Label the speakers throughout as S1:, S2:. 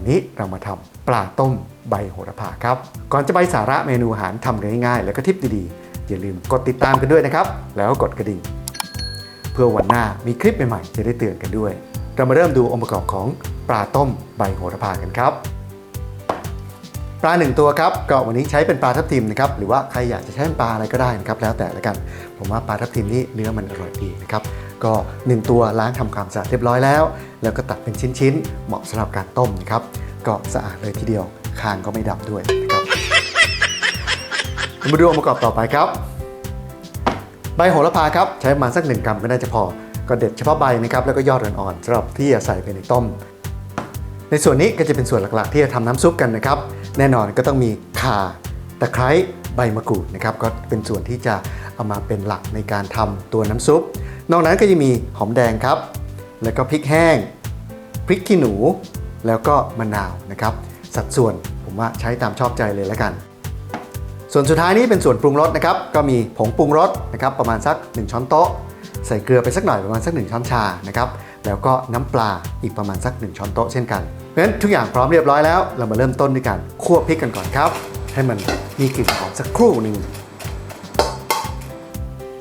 S1: วันนี้เรามาทำปลาต้มใบโหระพาครับ ก่อนจะไปสาระเมนูอาหารทำง่ายๆ แล้วก็ทิปดีๆ อย่าลืมกดติดตามกันด้วยนะครับ แล้วก็กดกระดิ่ง เพื่อวันหน้ามีคลิปใหม่ๆ จะได้เตือนกันด้วย เรามาเริ่มดูองค์ประกอบของปลาต้มใบโหระพากันครับปลาหนึ่งตัวครับก็วันนี้ใช้เป็นปลาทับทิมนะครับหรือว่าใครอยากจะใช้เป็นปลาอะไรก็ได้นะครับแล้วแต่ละกัน ผมว่าปลาทับทิมนี่เนื้อมันอร่อยดีนะครับ ก็ 1 ตัวล้างทำความสะอาดเรียบร้อยแล้ว แล้วก็ตัดเป็นชิ้นๆ เหมาะสำหรับการต้มนะครับก็สะอาดเลยทีเดียวคางก็ไม่ดำด้วยนะครับมาดูองค์ประกอบต่อไปครับ ใบโหระพาครับใช้ประมาณสักหนึ่งกรัมก็น่าจะพอ ก็เด็ดเฉพาะใบนะครับแล้วก็ยอดอ่อนๆสำหรับที่จะใส่ไปในต้ม ในส่วนนี้ก็จะเป็นส่วนหลักๆ ที่จะทำน้ำซุปกันนะครับ แน่นอนก็ต้องมีข่าตะไคร้ใบมะกรูดนะครับก็เป็นส่วนที่จะเอามาเป็นหลักในการทำตัวน้ำซุป นอกนั้นก็จะมีหอมแดงครับ แล้วก็พริกแห้ง พริกขี้หนู แล้วก็มะนาวนะครับ สัดส่วนผมว่าใช้ตามชอบใจเลยแล้วกัน ส่วนสุดท้ายนี้เป็นส่วนปรุงรสนะครับ ก็มีผงปรุงรสนะครับประมาณสัก 1 ช้อนโต๊ะ ใส่เกลือไปสักหน่อยประมาณสัก 1 ช้อนชานะครับ แล้วก็น้ำปลาอีกประมาณสัก 1 ช้อนโต๊ะเช่นกัน เพราะฉะนั้นทุกอย่างพร้อมเรียบร้อยแล้ว เรามาเริ่มต้นด้วยการคั่วพริกกันก่อนครับ ให้มันมีกลิ่นหอมสักครู่หนึ่ง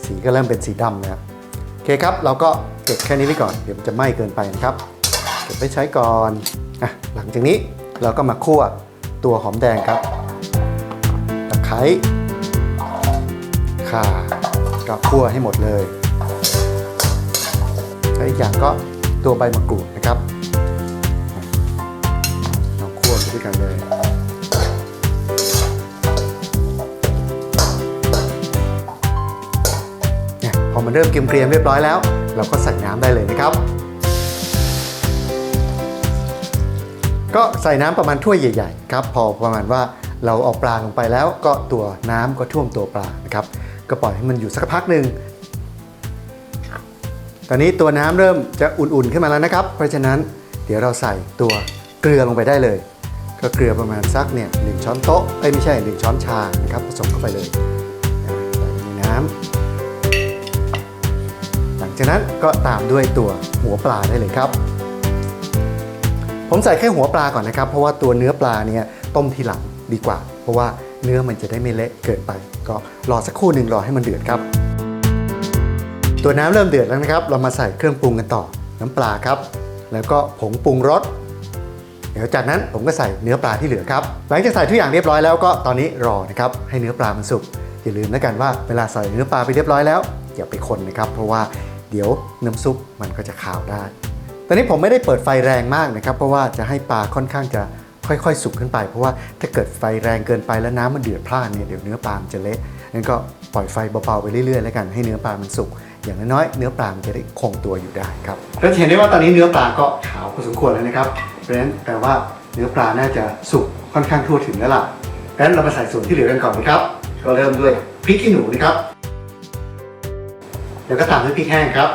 S1: สีก็เริ่มเป็นสีดำนะครับ เคครับ เราก็เก็บแค่นี้ไว้ก่อน เดี๋ยวมันจะไหม้เกินไปนะครับ เก็บไว้ใช้ก่อนอะหลังจากนี้เราก็มาคั่วตัวหอมแดงครับตะไคร้ข่าก็คั่วให้หมดเลยและอีกอย่างก็ตัวใบมะกรูดนะครับเราคั่วไปด้วยกันเลย มันเริ่มเกรียมๆเรียบร้อยแล้ว เราก็ใส่น้ำได้เลยนะครับ ก็ใส่น้ำประมาณถ้วยใหญ่ๆครับพอประมาณว่าเราเอาปลาลงไปแล้วก็ตัวน้ำก็ท่วมตัวปลานะครับก็ปล่อยให้มันอยู่สักพักหนึ่งตอนนี้ตัวน้ำเริ่มจะอุ่นๆขึ้นมาแล้วนะครับ เพราะฉะนั้นเดี๋ยวเราใส่ตัวเกลือลงไปได้เลย ก็เกลือประมาณสักเนี่ยหนึ่งช้อนโต๊ะไม่ใช่หนึ่งช้อนชานะครับผสมเข้าไปเลยใส่ในน้ำหลัง จากนั้นก็ตามด้วยตัวหัวปลาได้เลยครับ ผมใส่แค่หัวปลาก่อนนะครับ เพราะว่าตัวเนื้อปลาเนี่ยต้มทีหลังดีกว่า เพราะว่าเนื้อมันจะได้ไม่เละเกินไป ก็รอสักครู่หนึ่งรอให้มันเดือดครับ ตัวน้ำเริ่มเดือดแล้วนะครับ เรามาใส่เครื่องปรุงกันต่อ น้ำปลาครับ แล้วก็ผงปรุงรสเดี๋ยวจากนั้นผมก็ใส่เนื้อปลาที่เหลือครับ หลังจากใส่ทุกอย่างเรียบร้อยแล้วก็ตอนนี้รอนะครับให้เนื้อปลามันสุกอย่าลืมนะกันว่าเวลาใส่เนื้อปลาไปเรียบร้อยแล้วอย่าไปคนนะครับ เพราะว่า เดี๋ยวน้ำซุปมันก็จะขาวได้ ตอนนี้ผมไม่ได้เปิดไฟแรงมากนะครับ เพราะว่าจะให้ปลาค่อนข้างจะค่อยๆ สุกขึ้นไป เพราะว่าถ้าเกิดไฟแรงเกินไปแล้วน้ำมันเดือดพล่านเนี่ยเดี๋ยวเนื้อปลามันจะเละงั้นก็ปล่อยไฟเบาๆไปเรื่อยๆแล้วกันให้เนื้อปลามันสุกอย่างน้อยๆเนื้อปลามันจะได้คงตัวอยู่ได้ครับก็เห็นได้ว่าตอนนี้เนื้อปลาก็ขาวพอสมควรแล้วนะครับเพราะฉะนั้นแปลว่าเนื้อปลาน่าจะสุกค่อนข้างทั่วถึงแล้วล่ะงั้นเรามาใส่ส่วนที่เหลือกันก่อนนะครับ ก็เริ่มด้วยพริกขี้หนูนะครับ แล้วก็ตามด้วยพริกแห้งครับ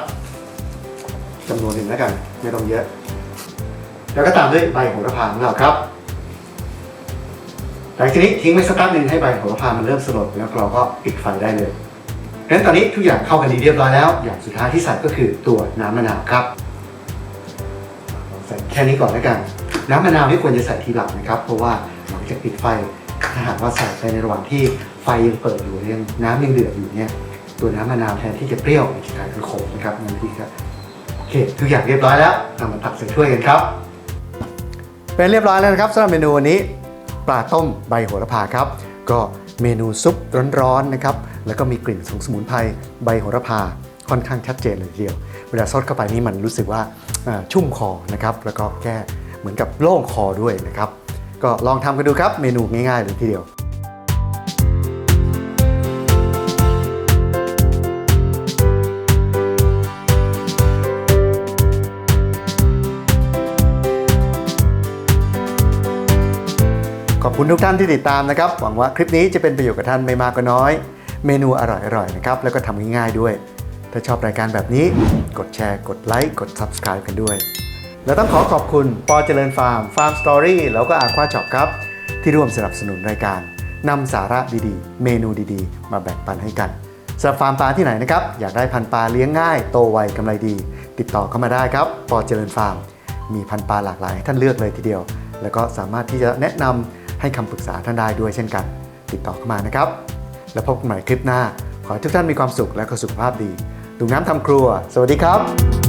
S1: จำนวนหนึ่งแล้วกัน ไม่ต้องเยอะ แล้วก็ตามด้วยใบโหระพาของเราครับ หลังจากนี้ทิ้งไว้สักแป๊บหนึ่งให้ใบโหระพามันเริ่มสลดแล้วเราก็ปิดไฟได้เลยงั้นตอนนี้ทุกอย่างเข้ากันดีเรียบร้อยแล้ว อย่างสุดท้ายที่ใส่ก็คือตัวน้ำมะนาวครับใส่แค่นี้ก่อนแล้วกัน น้ำมะนาวไม่ควรจะใส่ทีหลังนะครับ เพราะว่าหลังจากปิดไฟถ้าหากว่าใส่ไปในระหว่างที่ไฟยังเปิดอยู่ยังน้ำยังเดือดอยู่เนี่ย ตัวน้ำมะนาวแทนที่จะเปรี้ยวจะกลายเป็นขมนะครับนั่นที่ครับโอเคทุกอย่างเรียบร้อยแล้วเรามาตักใส่ถ้วยกันครับ เป็นเรียบร้อยแล้วนะครับสำหรับเมนูวันนี้ปลาต้มใบโหระพาครับ ก็เมนูซุปร้อนๆนะครับแล้วก็มีกลิ่นของสมุนไพรใบโหระพาค่อนข้างชัดเจนเลยทีเดียว เวลาซดเข้าไปนี่มันรู้สึกว่าชุ่มคอนะครับแล้วก็แก้เหมือนกับโล่งคอด้วยนะครับก็ลองทำกันดูครับเมนูง่ายๆเลยทีเดียว คุณทุกท่านที่ติดตามนะครับ หวังว่าคลิปนี้จะเป็นประโยชน์กับท่านไม่มากก็น้อย เมนูอร่อยๆนะครับ แล้วก็ทำง่ายๆด้วย ถ้าชอบรายการแบบนี้ กดแชร์ กดไลค์ กด Subscribe กันด้วย แล้วต้องขอขอบคุณปอเจริญฟาร์มฟาร์มสตอรี่แล้วก็อาควาช็อปครับ ที่ร่วมสนับสนุนรายการนำสาระดีๆ เมนูดีๆ มาแบ่งปันให้กันสำหรับฟาร์มปลาที่ไหนนะครับ อยากได้พันปลาเลี้ยงง่าย โตไวกำไรดี ติดต่อเข้ามาได้ครับปอเจริญฟาร์ม มีพันปลาหลากหลายท่านเลือกเลยทีเดียว แล้วก็สามารถที่จะแนะนำ ให้คำปรึกษาท่านได้ด้วยเช่นกัน ติดต่อเข้ามานะครับ แล้วพบกันใหม่คลิปหน้า ขอให้ทุกท่านมีความสุขและก็สุขภาพดีดูน้ำทำครัว สวัสดีครับ